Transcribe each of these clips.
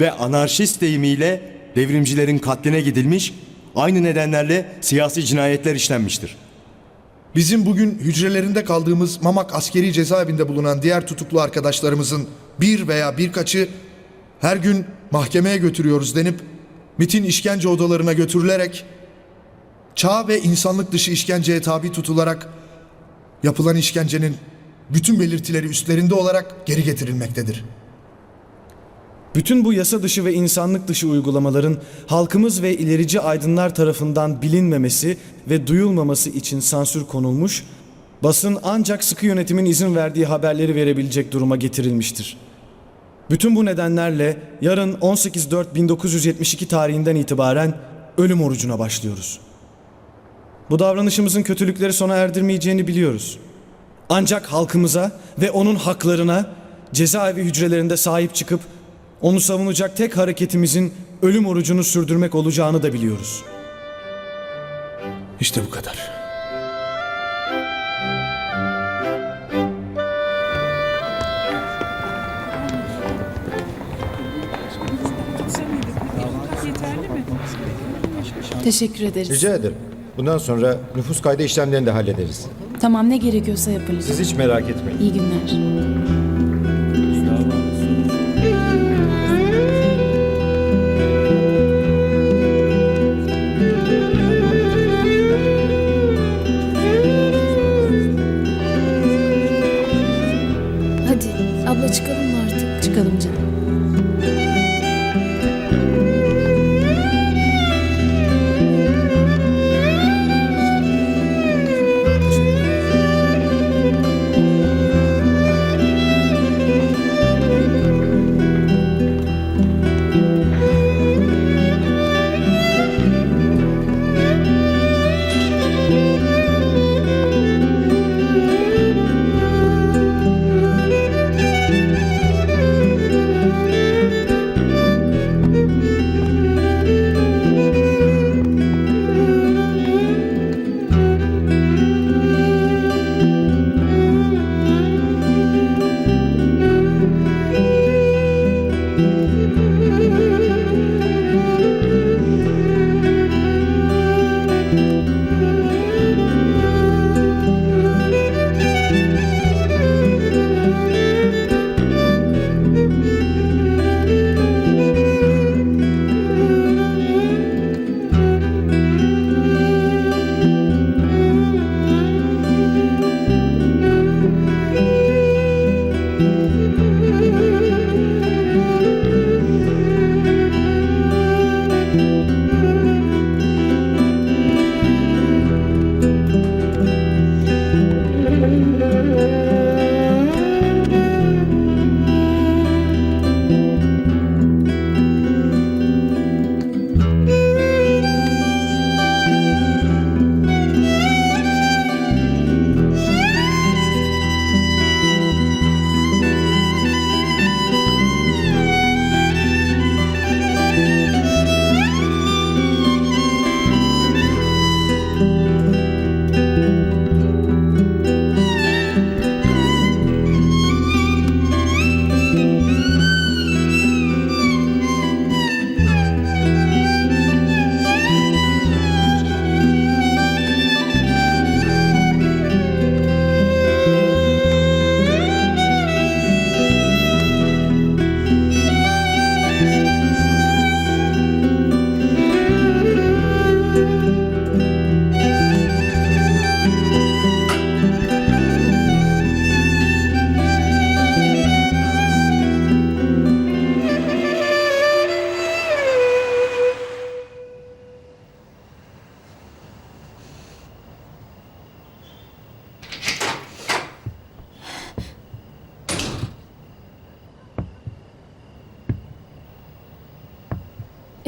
ve anarşist deyimiyle devrimcilerin katline gidilmiş, aynı nedenlerle siyasi cinayetler işlenmiştir. Bizim bugün hücrelerinde kaldığımız Mamak askeri cezaevinde bulunan diğer tutuklu arkadaşlarımızın bir veya birkaçı her gün mahkemeye götürüyoruz denip MIT'in işkence odalarına götürülerek çağ ve insanlık dışı işkenceye tabi tutularak yapılan işkencenin bütün belirtileri üstlerinde olarak geri getirilmektedir. Bütün bu yasa dışı ve insanlık dışı uygulamaların halkımız ve ilerici aydınlar tarafından bilinmemesi ve duyulmaması için sansür konulmuş, basın ancak sıkı yönetimin izin verdiği haberleri verebilecek duruma getirilmiştir. Bütün bu nedenlerle yarın 18.4.1972 tarihinden itibaren ölüm orucuna başlıyoruz. Bu davranışımızın kötülükleri sona erdirmeyeceğini biliyoruz. Ancak halkımıza ve onun haklarına cezaevi hücrelerinde sahip çıkıp onu savunacak tek hareketimizin ölüm orucunu sürdürmek olacağını da biliyoruz. İşte bu kadar. Teşekkür ederiz. Rica ederim. Bundan sonra nüfus kaydı işlemlerini de hallederiz. Tamam ne gerekiyorsa yapılır. Siz hiç merak etmeyin. İyi günler.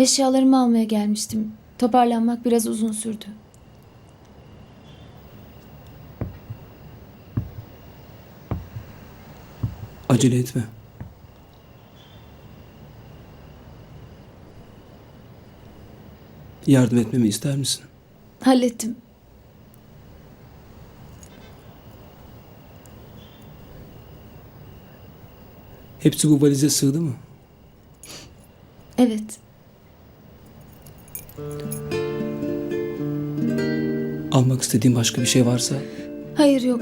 Eşyalarımı almaya gelmiştim. Toparlanmak biraz uzun sürdü. Acele etme. Yardım etmemi ister misin? Hallettim. Hepsi bu valize sığdı mı? Evet. Almak istediğin başka bir şey varsa Hayır yok.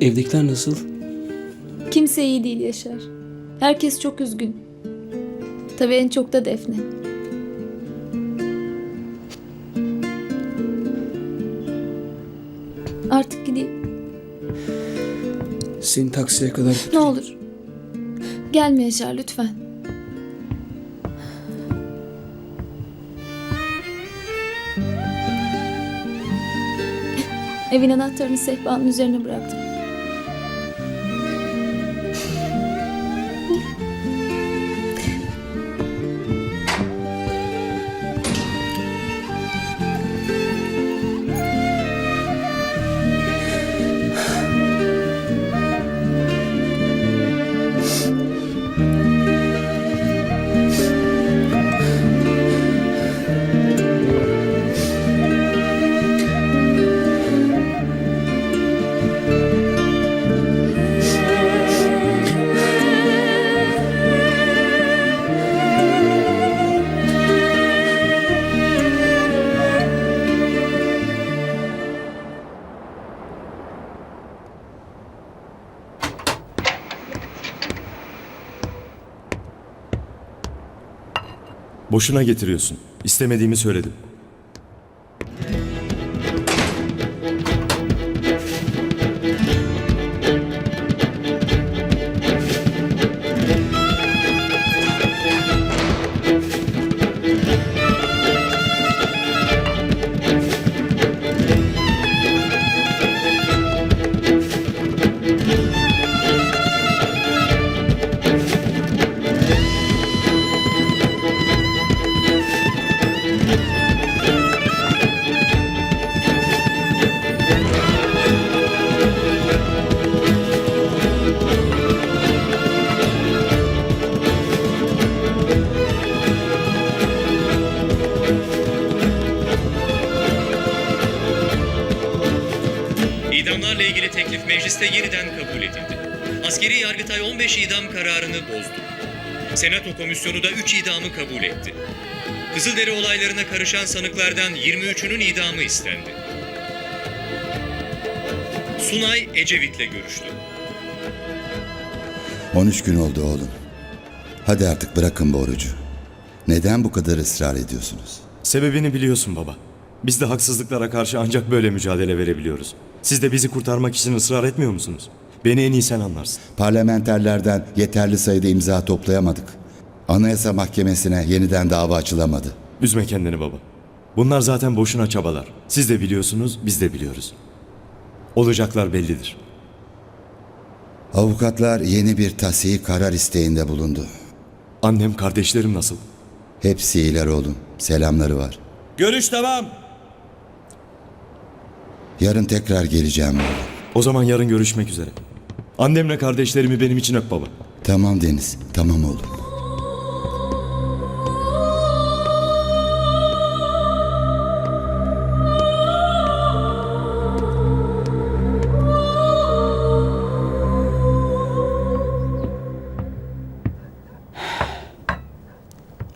evdekiler nasıl? Kimse iyi değil Yaşar. Herkes çok üzgün. Tabii en çok da Defne. Artık gideyim. Seni taksiye kadar Ne olur. Gelme Yaşar lütfen. Evin anahtarını sehpanın üzerine bıraktım. Boşuna getiriyorsun. İstemediğimi söyledim. Mecliste yeniden kabul edildi. Askeri Yargıtay 15 idam kararını bozdu. Senato komisyonu da 3 idamı kabul etti. Kızılderi olaylarına karışan sanıklardan 23'ünün idamı istendi. Sunay Ecevit'le görüştü. 13 gün oldu oğlum. Hadi artık bırakın bu orucu. Neden bu kadar ısrar ediyorsunuz? Sebebini biliyorsun baba. Biz de haksızlıklara karşı ancak böyle mücadele verebiliyoruz. Siz de bizi kurtarmak için ısrar etmiyor musunuz? Beni en iyi sen anlarsın. Parlamenterlerden yeterli sayıda imza toplayamadık. Anayasa Mahkemesi'ne yeniden dava açılamadı. Üzme kendini baba. Bunlar zaten boşuna çabalar. Siz de biliyorsunuz, biz de biliyoruz. Olacaklar bellidir. Avukatlar yeni bir tasihi karar isteğinde bulundu. Annem, kardeşlerim nasıl? Hepsi iyiler oğlum. Selamları var. Görüş tamam. Yarın tekrar geleceğim oğlum. O zaman yarın görüşmek üzere. Annemle kardeşlerimi benim için öp baba. Tamam Deniz. Tamam oğlum.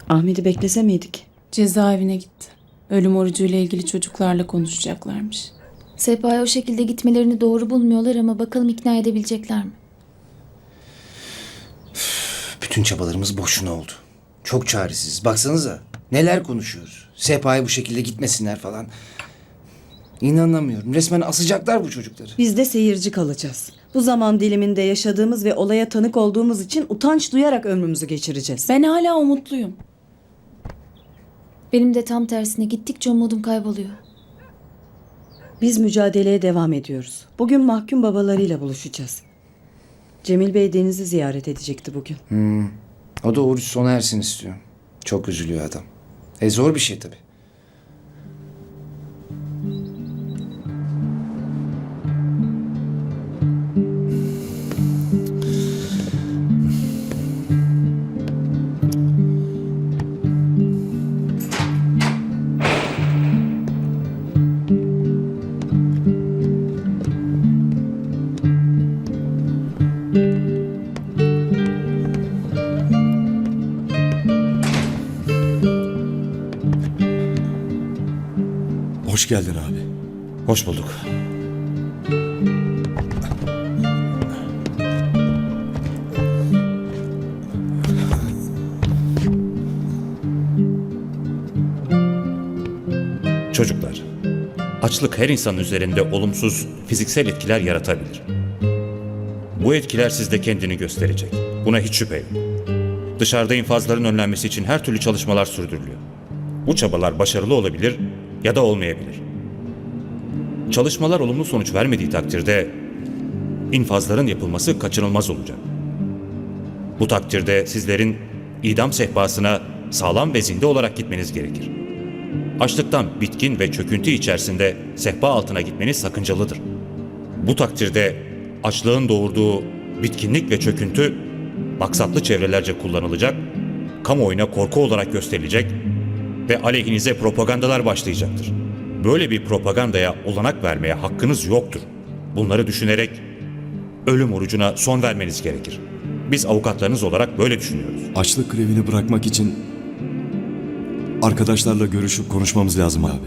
Ahmet'i beklese miydik? Cezaevine gitti. Ölüm orucuyla ilgili çocuklarla konuşacaklarmış. Sehpaya o şekilde gitmelerini doğru bulmuyorlar ama bakalım ikna edebilecekler mi? Bütün çabalarımız boşuna oldu. Çok çaresiz. Baksanıza neler konuşuyoruz. Sehpaya bu şekilde gitmesinler falan. İnanamıyorum. Resmen asacaklar bu çocukları. Biz de seyirci kalacağız. Bu zaman diliminde yaşadığımız ve olaya tanık olduğumuz için utanç duyarak ömrümüzü geçireceğiz. Ben hala umutluyum. Benim de tam tersine gittikçe umudum kayboluyor. Biz mücadeleye devam ediyoruz. Bugün mahkum babalarıyla buluşacağız. Cemil Bey Deniz'i ziyaret edecekti bugün. O da oruç sona ersin istiyor. Çok üzülüyor adam. E zor bir şey tabii. Hoş geldin abi. Hoş bulduk. Çocuklar, açlık her insanın üzerinde olumsuz fiziksel etkiler yaratabilir. Bu etkiler sizde kendini gösterecek. Buna hiç şüphe yok. Dışarıda infazların önlenmesi için her türlü çalışmalar sürdürülüyor. Bu çabalar başarılı olabilir ya da olmayabilir. Çalışmalar olumlu sonuç vermediği takdirde infazların yapılması kaçınılmaz olacak. Bu takdirde sizlerin idam sehpasına sağlam ve zinde olarak gitmeniz gerekir. Açlıktan bitkin ve çöküntü içerisinde sehpa altına gitmeniz sakıncalıdır. Bu takdirde açlığın doğurduğu bitkinlik ve çöküntü maksatlı çevrelerce kullanılacak, kamuoyuna korku olarak gösterilecek ve aleyhinize propagandalar başlayacaktır. Böyle bir propagandaya olanak vermeye hakkınız yoktur. Bunları düşünerek ölüm orucuna son vermeniz gerekir. Biz avukatlarınız olarak böyle düşünüyoruz. Açlık grevini bırakmak için arkadaşlarla görüşüp konuşmamız lazım abi.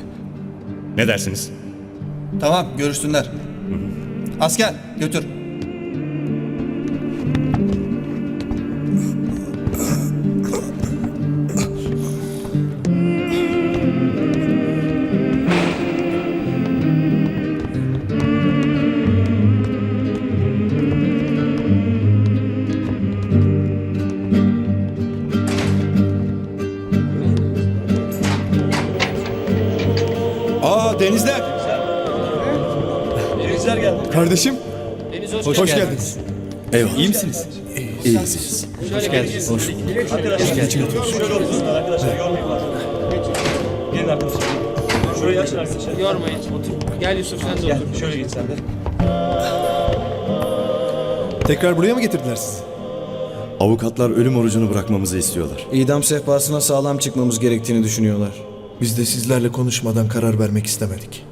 Ne dersiniz? Tamam görüşsünler. Asker götür. Aa denizler. Kardeşim. Hoş, geldiniz. Eyvallah. İyi misiniz? İyiyiz. iyiyiz. Tekrar buraya mı getirdiler sizi? Avukatlar ölüm orucunu bırakmamızı istiyorlar. İdam sehpasına sağlam çıkmamız gerektiğini düşünüyorlar. Biz de sizlerle konuşmadan karar vermek istemedik.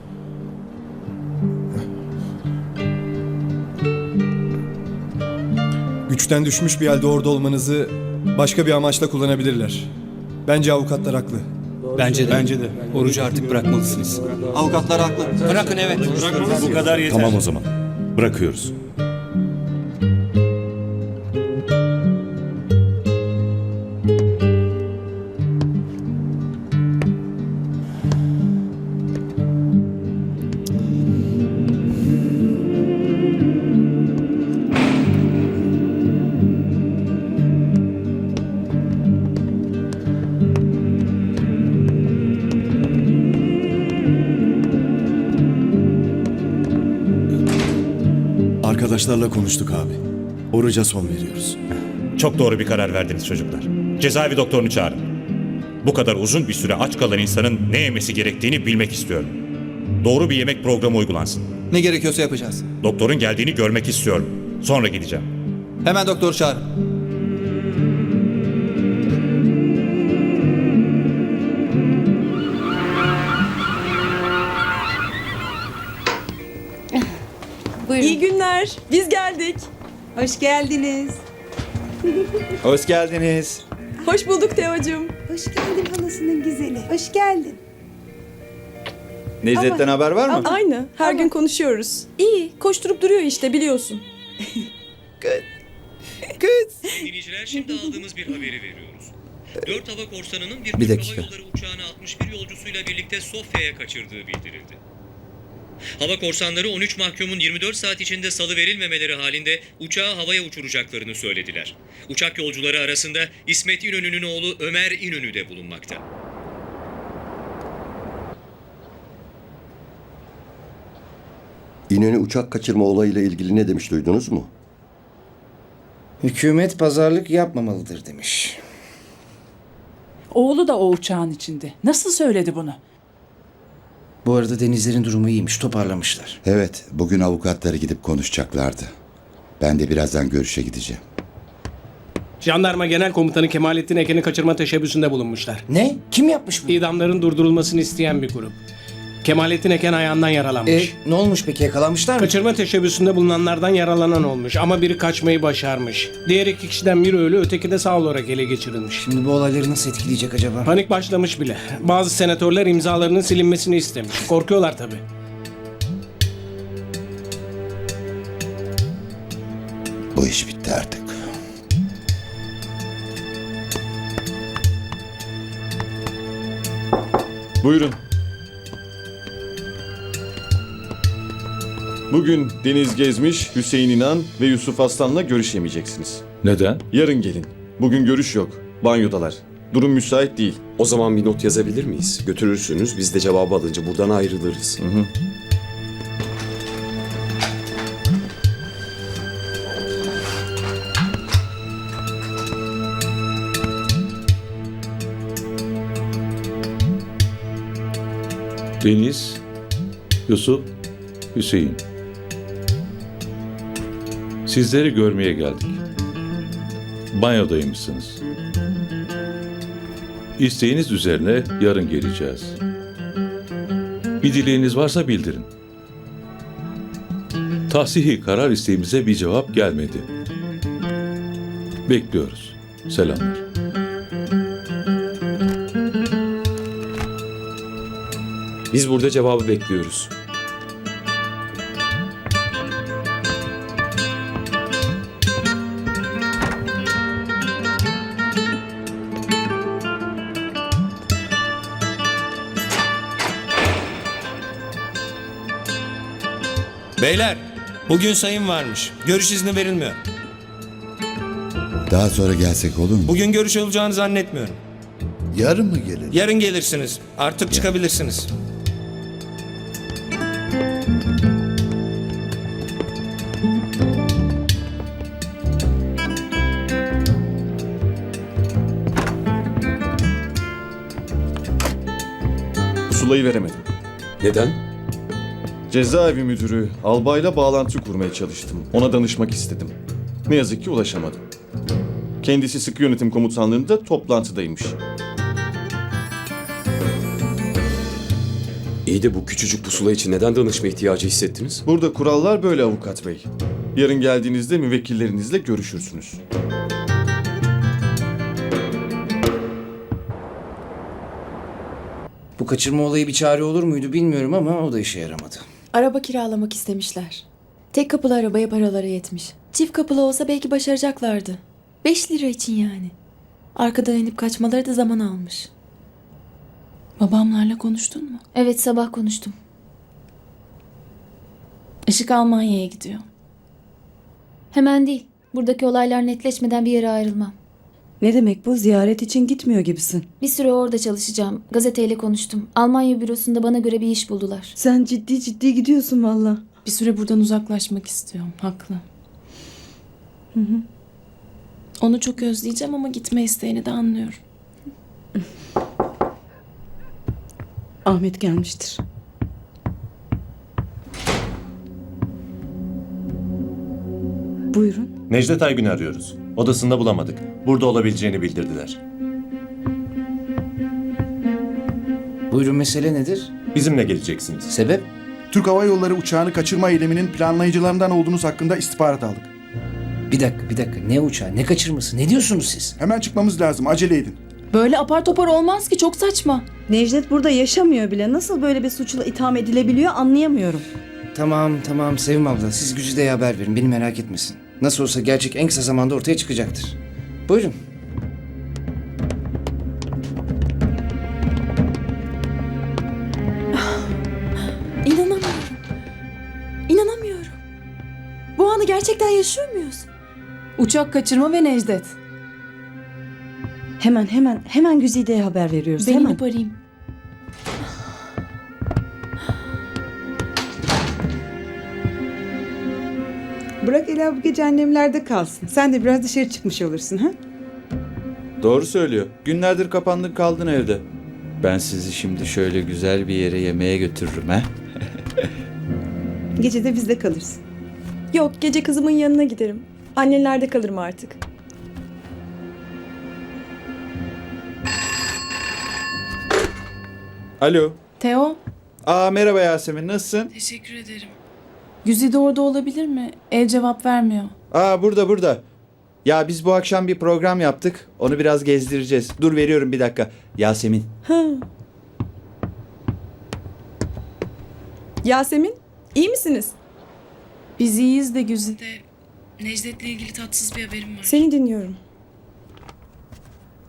Güçten düşmüş bir halde orada olmanızı başka bir amaçla kullanabilirler. Bence avukatlar haklı. Bence de. Bence de. Orucu artık bırakmalısınız. Avukatlar haklı. Bırakın evet. Bu kadar yeter. Tamam o zaman. Bırakıyoruz. Arkadaşlarla konuştuk abi. Oruca son veriyoruz. Çok doğru bir karar verdiniz çocuklar. Cezaevi doktorunu çağırın. Bu kadar uzun bir süre aç kalan insanın ne yemesi gerektiğini bilmek istiyorum. Doğru bir yemek programı uygulansın. Ne gerekiyorsa yapacağız. Doktorun geldiğini görmek istiyorum. Sonra gideceğim. Hemen doktor çağır. İyi günler. Biz geldik. Hoş geldiniz. Hoş geldiniz. Hoş bulduk Teocuğum. Hoş geldin halasının güzeli. Hoş geldin. Necdet'ten haber var mı? Aynı. Her gün konuşuyoruz. İyi. Koşturup duruyor işte biliyorsun. Dinleyiciler şimdi aldığımız bir haberi veriyoruz. Dört hava korsanının bir, Bir Türk dakika. Hava Yolları uçağını 61 yolcusuyla birlikte Sofya'ya kaçırdığı bildirildi. Hava korsanları 13 mahkumun 24 saat içinde salı verilmemeleri halinde uçağı havaya uçuracaklarını söylediler. Uçak yolcuları arasında İsmet İnönü'nün oğlu Ömer İnönü de bulunmakta. İnönü uçak kaçırma olayıyla ilgili ne demiş duydunuz mu? Hükümet pazarlık yapmamalıdır demiş. Oğlu da o uçağın içinde. Nasıl söyledi bunu? Bu arada denizlerin durumu iyiymiş toparlamışlar. Evet, bugün avukatları gidip konuşacaklardı. Ben de birazdan görüşe gideceğim. Jandarma Genel Komutanı Kemalettin Eken'i kaçırma teşebbüsünde bulunmuşlar. Ne? Kim yapmış bunu? İdamların durdurulmasını isteyen bir grup. Kemalettin Eken ayağından yaralanmış. E, ne olmuş peki yakalanmışlar mı? Kaçırma teşebbüsünde bulunanlardan yaralanan olmuş ama biri kaçmayı başarmış. Diğer iki kişiden biri ölü, öteki de sağ olarak ele geçirilmiş. Şimdi bu olayları nasıl etkileyecek acaba? Panik başlamış bile. Bazı senatörler imzalarının silinmesini istemiş. Korkuyorlar tabii. Bu iş bitti artık. Buyurun. Bugün Deniz Gezmiş, Hüseyin İnan ve Yusuf Aslan'la görüşemeyeceksiniz. Neden? Yarın gelin. Bugün görüş yok. Banyodalar. Durum müsait değil. O zaman bir not yazabilir miyiz? Götürürsünüz, biz de cevabı alınca buradan ayrılırız. Deniz, Yusuf, Hüseyin. Sizleri görmeye geldik. Banyodaymışsınız. İsteğiniz üzerine yarın geleceğiz. Bir dileğiniz varsa bildirin. Tahsihi karar isteğimize bir cevap gelmedi. Bekliyoruz. Selamlar. Biz burada cevabı bekliyoruz. Beyler, bugün sayım varmış. Görüş izni verilmiyor. Daha sonra gelsek olur mu? Bugün görüş olacağını zannetmiyorum. Yarın mı gelir? Yarın gelirsiniz. Artık çıkabilirsiniz. Pusulayı veremedim. Neden? Cezaevi müdürü albayla bağlantı kurmaya çalıştım. Ona danışmak istedim. Ne yazık ki ulaşamadım. Kendisi sıkı yönetim komutanlığında toplantıdaymış. İyi de bu küçücük pusula için neden danışma ihtiyacı hissettiniz? Burada kurallar böyle avukat bey. Yarın geldiğinizde müvekkillerinizle görüşürsünüz. Bu kaçırma olayı bir çare olur muydu bilmiyorum ama o da işe yaramadı. Araba kiralamak istemişler. Tek kapılı arabaya paraları yetmiş. Çift kapılı olsa belki başaracaklardı. 5 lira için yani. Arkadan inip kaçmaları da zaman almış. Babamlarla konuştun mu? Evet sabah konuştum. Işık Almanya'ya gidiyor. Hemen değil. Buradaki olaylar netleşmeden bir yere ayrılmam. Ne demek bu? Ziyaret için gitmiyor gibisin. Bir süre orada çalışacağım. Gazeteyle konuştum. Almanya bürosunda bana göre bir iş buldular. Sen ciddi ciddi gidiyorsun valla. Bir süre buradan uzaklaşmak istiyorum. Haklı. Onu çok özleyeceğim ama gitme isteğini de anlıyorum. Ahmet gelmiştir. Buyurun. Necdet Aygün'ü arıyoruz. Odasında bulamadık. Burada olabileceğini bildirdiler. Buyurun mesele nedir? Bizimle geleceksiniz. Sebep? Türk Hava Yolları uçağını kaçırma eyleminin planlayıcılarından olduğunuz hakkında istihbarat aldık. Bir dakika bir dakika ne uçağı ne kaçırması ne diyorsunuz siz? Hemen çıkmamız lazım acele edin. Böyle apar topar olmaz ki çok saçma. Necdet burada yaşamıyor bile. Nasıl böyle bir suçla itham edilebiliyor anlayamıyorum. Tamam tamam Sevim abla siz Güzide'ye haber verin beni merak etmesin. Nasıl olsa gerçek en kısa zamanda ortaya çıkacaktır. Buyurun. İnanamıyorum. İnanamıyorum. Bu anı gerçekten yaşıyor muyuz? Uçak kaçırma ve Necdet. Hemen hemen hemen Güzide'ye haber veriyoruz. Ben hemen. arayayım. Bırak Ela bu gece annemlerde kalsın. Sen de biraz dışarı çıkmış olursun ha? Doğru söylüyor. Günlerdir kapandın kaldın evde. Ben sizi şimdi şöyle güzel bir yere yemeğe götürürüm ha. Gece de bizde kalırsın. Yok gece kızımın yanına giderim. Annelerde kalırım artık. Alo. Teo, Aa merhaba Yasemin nasılsın? Teşekkür ederim. Güzide orada olabilir mi? Ev cevap vermiyor. Aa burada burada. Ya biz bu akşam bir program yaptık. Onu biraz gezdireceğiz. Dur veriyorum bir dakika. Yasemin. Yasemin, iyi misiniz? Biz iyiyiz de Güzide. Necdet'le ilgili tatsız bir haberim var. Seni dinliyorum.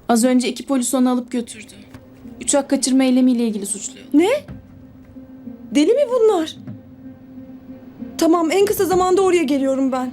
Az önce iki polis onu alıp götürdü. Uçak kaçırma eylemiyle ilgili suçluyor. Ne? Deli mi bunlar? Tamam, en kısa zamanda oraya geliyorum ben.